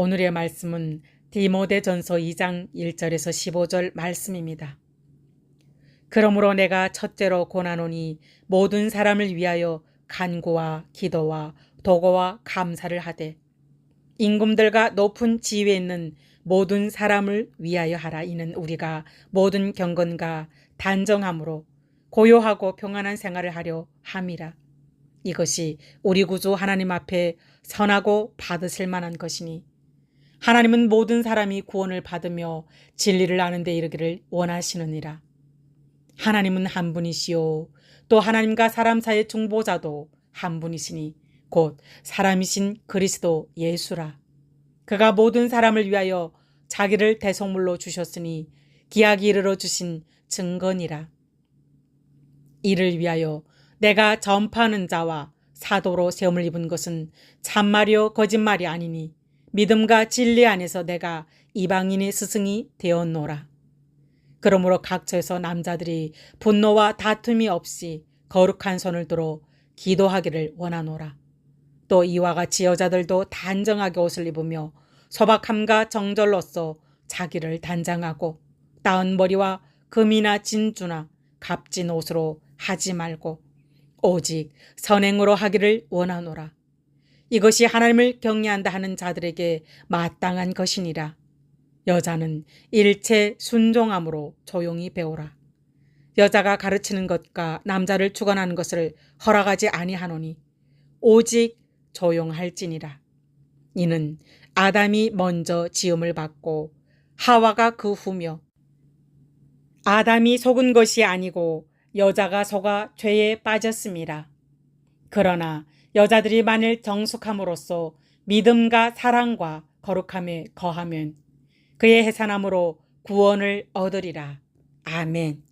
오늘의 말씀은 디모데 전서 2장 1절에서 15절 말씀입니다. 그러므로 내가 첫째로 고나노니 모든 사람을 위하여 간구와 기도와 도고와 감사를 하되 임금들과 높은 지위에 있는 모든 사람을 위하여 하라 이는 우리가 모든 경건과 단정함으로 고요하고 평안한 생활을 하려 함이라. 이것이 우리 구주 하나님 앞에 선하고 받으실 만한 것이니 하나님은 모든 사람이 구원을 받으며 진리를 아는 데 이르기를 원하시느니라. 하나님은 한 분이시요 또 하나님과 사람 사이의 중보자도 한 분이시니 곧 사람이신 그리스도 예수라. 그가 모든 사람을 위하여 자기를 대속물로 주셨으니 기약이 이르러 주신 증거니라. 이를 위하여 내가 전파하는 자와 사도로 세움을 입은 것은 참말이요 거짓말이 아니니 믿음과 진리 안에서 내가 이방인의 스승이 되었노라. 그러므로 각처에서 남자들이 분노와 다툼이 없이 거룩한 손을 들어 기도하기를 원하노라. 또 이와 같이 여자들도 단정하게 옷을 입으며 소박함과 정절로서 자기를 단장하고 따은 머리와 금이나 진주나 값진 옷으로 하지 말고 오직 선행으로 하기를 원하노라. 이것이 하나님을 경외한다 하는 자들에게 마땅한 것이니라. 여자는 일체 순종함으로 조용히 배우라. 여자가 가르치는 것과 남자를 주관하는 것을 허락하지 아니하노니 오직 조용할지니라. 이는 아담이 먼저 지음을 받고 하와가 그 후며 아담이 속은 것이 아니고 여자가 속아 죄에 빠졌습니다. 그러나 여자들이 만일 정숙함으로써 믿음과 사랑과 거룩함에 거하면 그의 해산함으로 구원을 얻으리라. 아멘.